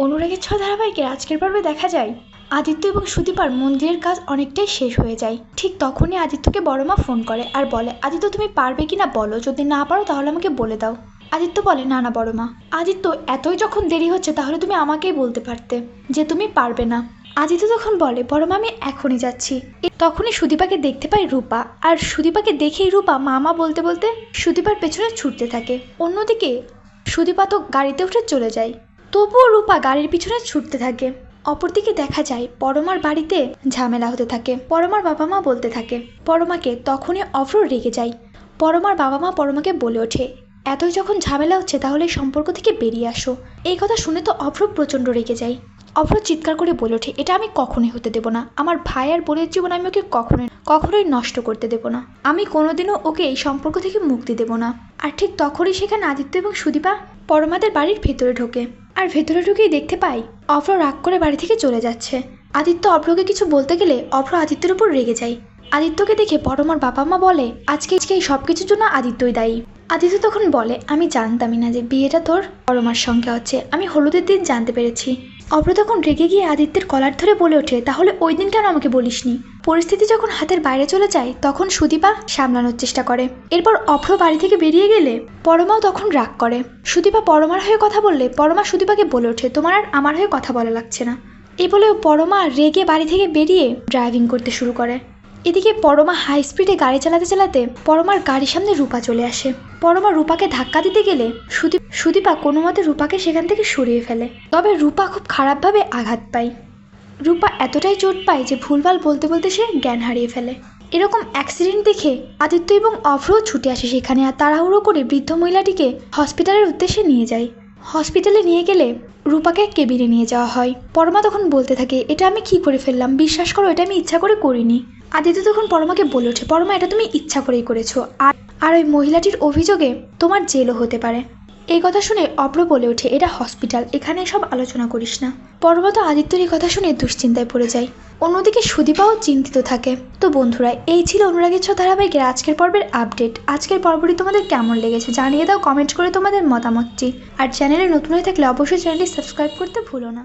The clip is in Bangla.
অনুরাগের ছ ধারাবাহিকের আজকের পর্বে দেখা যায়। আদিত্য এবং সুদীপার মন্দিরের কাজ অনেকটাই শেষ হয়ে যায়। ঠিক তখনই আদিত্যকে বড় মা ফোন করে আর বলে, আদিত্য, তুমি পারবে কি না বলো? যদি না পারো, তাহলে আমাকে বলে দাও। আদিত্য বলে, না না বড় মা আদিত্য, এতই যখন দেরি হচ্ছে, তাহলে তুমি আমাকেই বলতে পারতে যে তুমি পারবে না। আদিত্য তখন বলে বড় মা আমি এখনই যাচ্ছি। তখনই সুদীপাকে দেখতে পায় রূপা। আর সুদীপাকে দেখেই রূপা মামা বলতে বলতে সুদীপার পেছনে ছুটতে থাকে। অন্যদিকে সুদীপা তো গাড়িতে উঠে চলে যায়। তবুও রূপা গাড়ির পিছনে ছুটতে থাকে। অপরদিকে দেখা যায়, পরমার বাড়িতে ঝামেলা হতে থাকে। পরমার বাবা মা বলতে থাকে, পরমাকে তখনই অফরোড রেগে যায় পরমার বাবা মা পরমাকে বলে ওঠে এত যখন ঝামেলা হচ্ছে তাহলে সম্পর্ক থেকে বেরিয়ে আসো। এই কথা শুনে তো অভ্র প্রচণ্ড রেগে যায় অভ্র চিৎকার করে বলে ওঠে, এটা আমি কখনোই হতে দেব না। আমার ভাই আর বোনের জীবন আমি ওকে কখনোই কখনোই নষ্ট করতে দেব না। আমি কোনোদিনও ওকে এই সম্পর্ক থেকে মুক্তি দেব না। আর ঠিক তখনই সেখানে আদিত্য এবং সুদীপা পরমাদের বাড়ির ভেতরে ঢোকে। আর ভেতরে ঢুকেই দেখতে পাই, অভ্র রাগ করে বাড়ি থেকে চলে যাচ্ছে। আদিত্য অভ্রকে কিছু বলতে গেলে অভ্র আদিত্যের উপর রেগে যায়। আদিত্যকে দেখে পরমার বাবা মা বলে, আজকে আজকে এই সব কিছুর জন্য আদিত্যই দায়ী। আদিত্য তখন বলে, আমি জানতামই না যে বিয়েটা তোর পরমার সঙ্গে হচ্ছে। আমি হলুদের দিন জানতে পেরেছি। অভ্র তখন রেগে গিয়ে আদিত্যের কলার ধরে বলে ওঠে, তাহলে ওই দিন কেন আমাকে বলিসনি? পরিস্থিতি যখন হাতের বাইরে চলে যায়, তখন সুদীপা সামলানোর চেষ্টা করে। এরপর অভ্র বাড়ি থেকে বেরিয়ে গেলে পরমাও তখন রাগ করে। সুদীপা পরমার হয়ে কথা বললে, পরমা সুদীপাকে বলে ওঠে, তোমার আর আমার হয়ে কথা বলা লাগছে না। এ বলে পরমা রেগে বাড়ি থেকে বেরিয়ে ড্রাইভিং করতে শুরু করে। এদিকে পরমা হাই স্পিডে গাড়ি চালাতে চালাতে পরমার গাড়ির সামনে রূপা চলে আসে। পরমা রূপাকে ধাক্কা দিতে গেলে সুদীপ সুদীপা কোনো মতে রূপাকে সেখান থেকে সরিয়ে ফেলে। তবে রূপা খুব খারাপভাবে আঘাত পায়। রূপা এতটাই চোট পায় যে ভুলভাল বলতে বলতে সে জ্ঞান হারিয়ে ফেলে। এরকম অ্যাক্সিডেন্ট দেখে আদিত্য এবং অভ্রও ছুটে আসে সেখানে আর তাড়াহুড়ো করে বৃদ্ধ মহিলাটিকে হসপিটালের উদ্দেশ্যে নিয়ে যায়। হসপিটালে নিয়ে গেলে রূপাকে কেবিনে নিয়ে যাওয়া হয়। পরমা তখন বলতে থাকে, এটা আমি কি করে ফেললাম? বিশ্বাস করো, এটা আমি ইচ্ছা করে করিনি। আদিত্য তখন পরমাকে বলে ওঠে, পরমা, এটা তুমি ইচ্ছা করেই করেছ। আর আর ওই মহিলাটির অভিযোগে তোমার জেলও হতে পারে। এই কথা শুনে অপ্র বলে ওঠে, এটা হসপিটাল এখানে সব আলোচনা করিস না। পর্বত আদিত্যর এই কথা শুনে দুশ্চিন্তায় পড়ে যায়। অন্যদিকে সুদীপাও চিন্তিত থাকে। তো বন্ধুরা, এই ছিল অনুরাগের ছ ধারাবাহিকের আজকের পর্বের আপডেট। আজকের পর্বটি তোমাদের কেমন লেগেছে জানিয়ে দাও কমেন্ট করে তোমাদের মতামতটি। আর চ্যানেলে নতুন হয়ে থাকলে অবশ্যই চ্যানেলটি সাবস্ক্রাইব করতে ভুলো না।